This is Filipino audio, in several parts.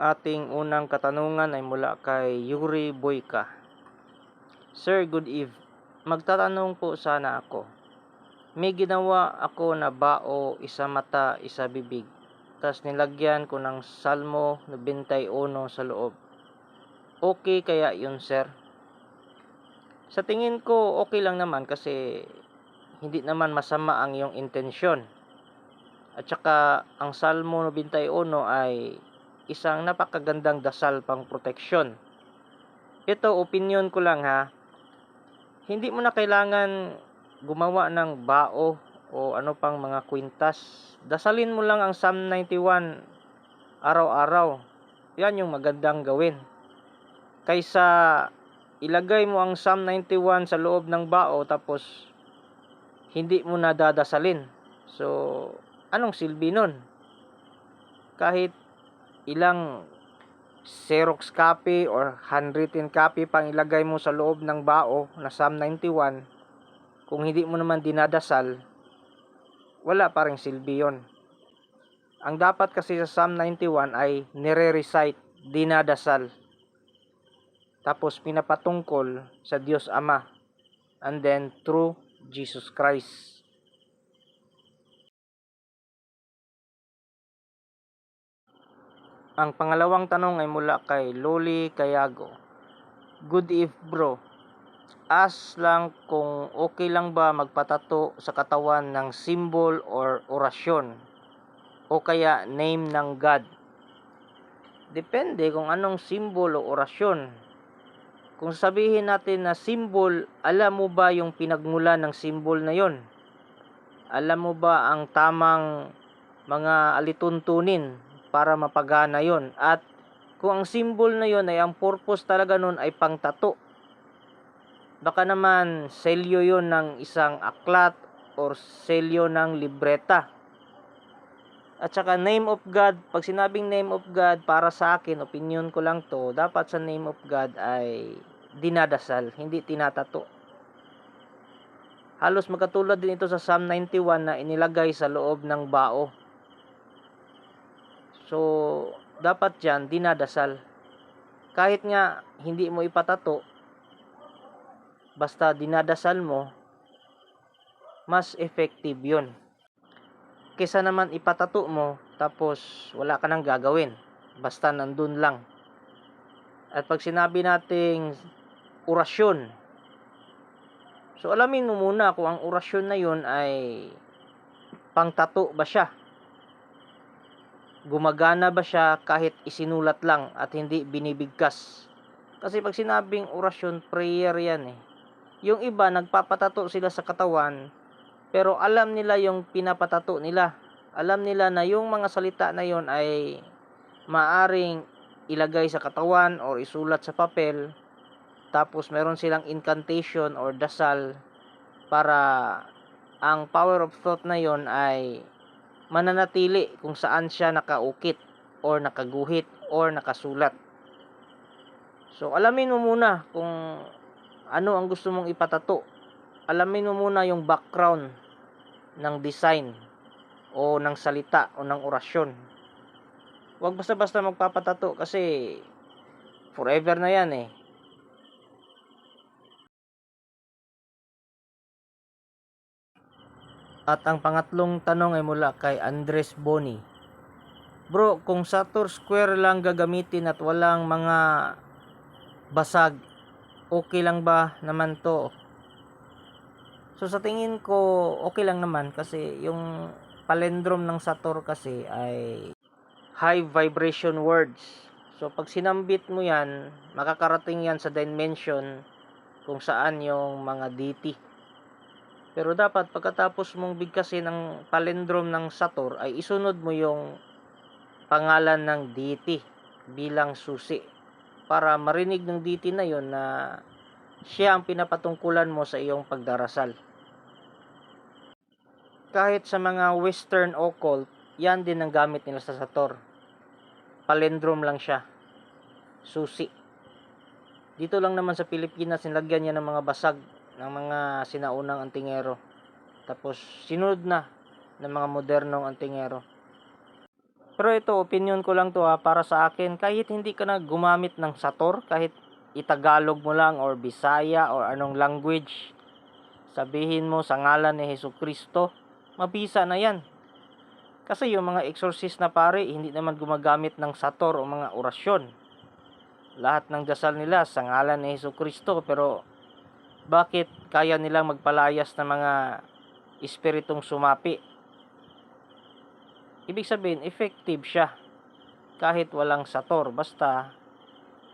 Ating unang katanungan ay mula kay Yuri Boyka. Sir, good eve. Magtatanong po sana ako. May ginawa ako na bao, isa mata, isa bibig. Tapos nilagyan ko ng Salmo 91 sa loob. Okay kaya yun, sir? Sa tingin ko, okay lang naman kasi hindi naman masama ang iyong intensyon. At saka, ang Salmo 91 ay isang napakagandang dasal pang proteksyon. Ito, opinion ko lang ha. Hindi mo na kailangan gumawa ng bao o ano pang mga kwintas. Dasalin mo lang ang Psalm 91 araw-araw. Yan yung magandang gawin. Kaysa ilagay mo ang Psalm 91 sa loob ng bao tapos hindi mo na dadasalin. So, anong silbi nun? Kahit ilang Xerox copy or handwritten copy pang ilagay mo sa loob ng bao na Psalm 91, kung hindi mo naman dinadasal, wala pa rin silbi yun. Ang dapat kasi sa Psalm 91 ay nire-recite, dinadasal. Tapos pinapatungkol sa Diyos Ama. And then through Jesus Christ. Ang pangalawang tanong ay mula kay Loli Kayago. Good eve bro. As lang kung okay lang ba magpatato sa katawan ng symbol or orasyon o kaya name ng God. Depende kung anong symbol o orasyon. Kung sabihin natin na symbol, alam mo ba yung pinagmula ng symbol na yon? Alam mo ba ang tamang mga alituntunin para mapagana yon at kung ang symbol na yon ay ang purpose talaga nun ay pangtato. Baka naman selyo yon ng isang aklat or selyo ng libreta. At saka name of God pag sinabing name of God para sa akin opinion ko lang to dapat sa name of God ay dinadasal hindi tinatato. Halos magkatulad din ito sa Psalm 91 na inilagay sa loob ng bao So, dapat dyan, dinadasal. Kahit nga, hindi mo ipatato, basta dinadasal mo, mas effective yun. Kesa naman ipatato mo, tapos wala ka nang gagawin. Basta nandun lang. At pag sinabi nating orasyon, so alamin mo muna kung ang orasyon na yun ay pangtato ba siya gumagana ba siya kahit isinulat lang at hindi binibigkas. Kasi pag sinabing orasyon, prayer yan eh. Yung iba, nagpapatato sila sa katawan, pero alam nila yung pinapatato nila. Alam nila na yung mga salita na yon ay maaring ilagay sa katawan or isulat sa papel. Tapos meron silang incantation or dasal para ang power of thought na yon ay mananatili kung saan siya nakaukit or nakaguhit or nakasulat. So, alamin mo muna kung ano ang gusto mong ipatato. Alamin mo muna yung background ng design o ng salita o ng orasyon. Huwag basta-basta magpapatato kasi forever na yan eh. At ang pangatlong tanong ay mula kay Andres Boni. Bro, kung Saturn square lang gagamitin at walang mga basag, okay lang ba naman to? So sa tingin ko, okay lang naman kasi yung palindrome ng Saturn kasi ay high vibration words. So pag sinambit mo yan, makakarating yan sa dimension kung saan yung mga deity. Pero dapat pagkatapos mong bigkasin ang palindrome ng Saturn ay isunod mo yung pangalan ng deity bilang susi para marinig ng deity na yon na siya ang pinapatungkulan mo sa iyong pagdarasal. Kahit sa mga western occult, yan din ang gamit nila sa Sator. Palindrome lang siya. Susi. Dito lang naman sa Pilipinas, nilagyan niya ng mga basag ng mga sinaunang antingero. Tapos, sinunod na ng mga modernong antingero. Pero ito, opinion ko lang to ha, para sa akin, kahit hindi ka na gumamit ng Sator, kahit itagalog mo lang or Bisaya or anong language, sabihin mo sa ngalan ni Hesus Kristo, mabisa na yan. Kasi yung mga exorcist na pare, hindi naman gumagamit ng Sator o mga orasyon. Lahat ng dasal nila sa ngalan ni Hesus Kristo, pero bakit kaya nilang magpalayas ng mga espiritong sumapi? Ibig sabihin effective siya. Kahit walang sator basta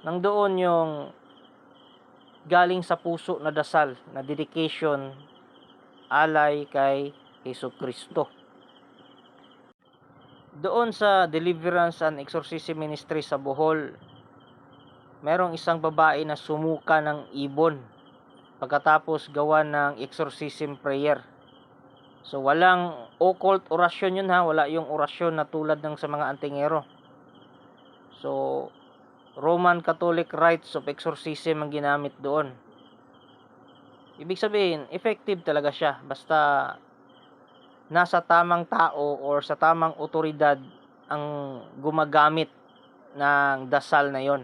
nang doon yung galing sa puso na dasal na dedication alay kay Hesus Kristo. Doon sa Deliverance and Exorcism Ministry sa Bohol merong isang babae na sumuka ng ibon pagkatapos gawa ng exorcism prayer So walang occult orasyon yun ha, wala yung orasyon na tulad ng sa mga antingero. So Roman Catholic rites of exorcism ang ginamit doon. Ibig sabihin, effective talaga siya basta nasa tamang tao or sa tamang otoridad ang gumagamit ng dasal na yon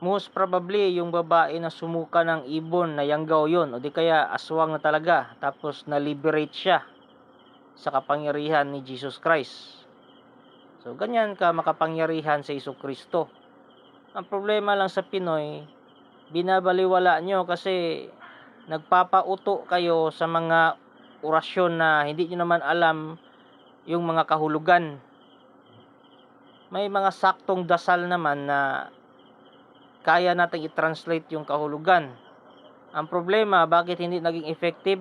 most probably yung babae na sumuka ng ibon na yanggaw yon o di kaya aswang na talaga tapos na-liberate siya sa kapangyarihan ni Jesus Christ. So ganyan ka makapangyarihan sa Iso Kristo. Ang problema lang sa Pinoy, binabaliwala nyo kasi nagpapauto kayo sa mga orasyon na hindi nyo naman alam yung mga kahulugan. May mga saktong dasal naman na kaya nating i-translate yung kahulugan. Ang problema, bakit hindi naging effective?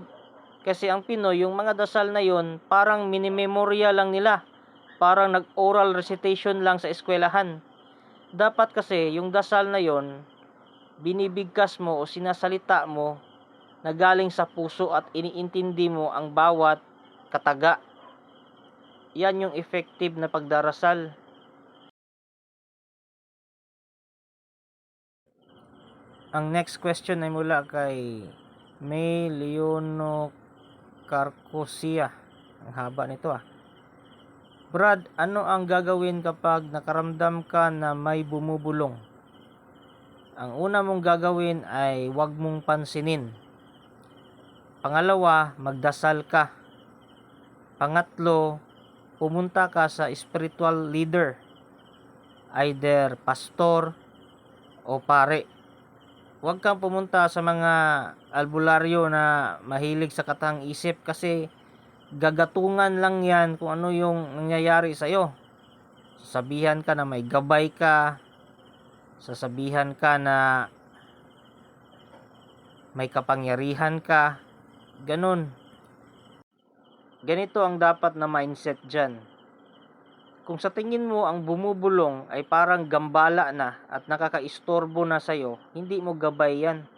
Kasi ang Pinoy, yung mga dasal na yon parang minimemorya lang nila. Parang nag-oral recitation lang sa eskwelahan. Dapat kasi, yung dasal na yon binibigkas mo o sinasalita mo na galing sa puso at iniintindi mo ang bawat kataga. Yan yung effective na pagdarasal. Ang next question ay mula kay May Leono Carcosia. Ang haba nito ah. Brad, ano ang gagawin kapag nakaramdam ka na may bumubulong? Ang una mong gagawin ay huwag mong pansinin. Pangalawa, magdasal ka. Pangatlo, pumunta ka sa spiritual leader. Either pastor o pare huwag kang pumunta sa mga albularyo na mahilig sa katang isip kasi gagatungan lang yan kung ano yung nangyayari sa iyo. Sasabihan ka na may gabay ka, sasabihan ka na may kapangyarihan ka, ganun. Ganito ang dapat na mindset dyan kung sa tingin mo ang bumubulong ay parang gambala na at nakakaistorbo na sa'yo, hindi mo gabay yan.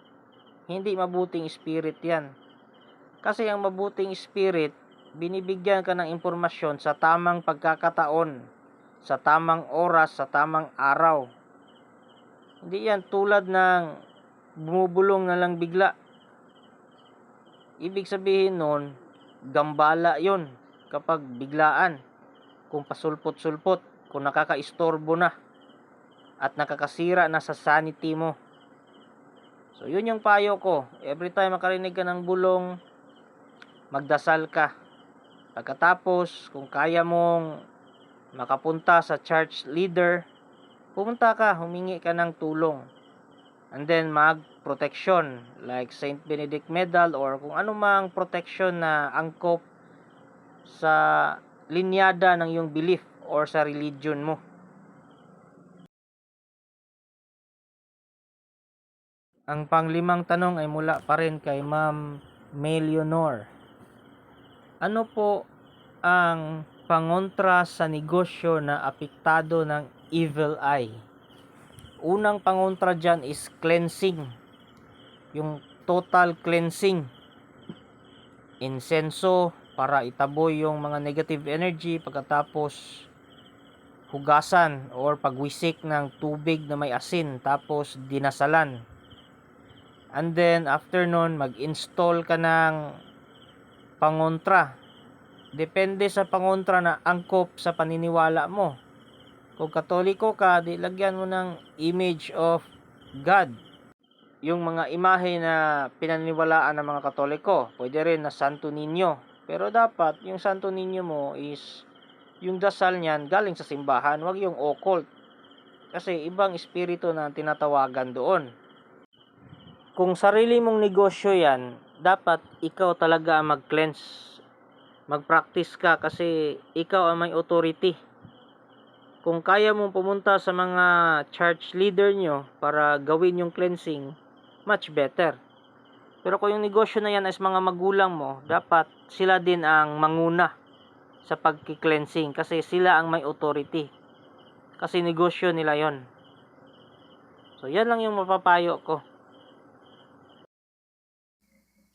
Hindi mabuting spirit yan. Kasi ang mabuting spirit, binibigyan ka ng impormasyon sa tamang pagkakataon, sa tamang oras, sa tamang araw. Hindi yan tulad ng bumubulong na lang bigla. Ibig sabihin nun, gambala yon kapag biglaan kung pasulpot-sulpot, kung nakakaistorbo na at nakakasira na sa sanity mo. So, yun yung payo ko. Every time makarinig ka ng bulong, magdasal ka. Pagkatapos, kung kaya mong makapunta sa church leader, pumunta ka, humingi ka ng tulong. And then mag protection like Saint Benedict Medal or kung anumang protection na angkop sa linyada ng iyong belief or sa religion mo. Ang panglimang tanong ay mula pa rin kay Ma'am Melionor. Ano po ang pangontra sa negosyo na apektado ng evil eye? Unang pangontra dyan is cleansing. Yung total cleansing. Insenso para itaboy yung mga negative energy pagkatapos hugasan or pagwisik ng tubig na may asin tapos dinasalan. And then after nun mag-install ka ng pangontra. Depende sa pangontra na angkop sa paniniwala mo. Kung katoliko ka, di lagyan mo ng image of God. Yung mga imahe na pinaniniwalaan ng mga katoliko, pwede rin na Santo Niño. Pero dapat yung Santo Niño mo is yung dasal niyan galing sa simbahan, wag yung occult. Kasi ibang espiritu na tinatawagan doon. Kung sarili mong negosyo yan, dapat ikaw talaga ang mag-cleanse. Mag-practice ka kasi ikaw ang may authority. Kung kaya mong pumunta sa mga church leader nyo para gawin yung cleansing, much better. Pero kung yung negosyo na yan is mga magulang mo, dapat sila din ang manguna sa pagki-cleansing kasi sila ang may authority. Kasi negosyo nila yon. So, yan lang yung mapapayo ko.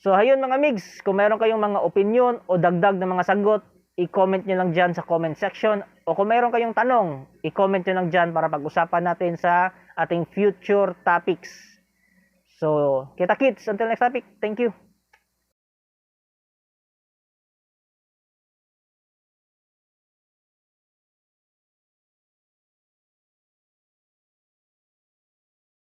So, ayun mga migs, kung meron kayong mga opinion o dagdag na mga sagot, i-comment nyo lang dyan sa comment section. O kung meron kayong tanong, i-comment nyo lang dyan para pag-usapan natin sa ating future topics. So, kita kits, until next topic, thank you.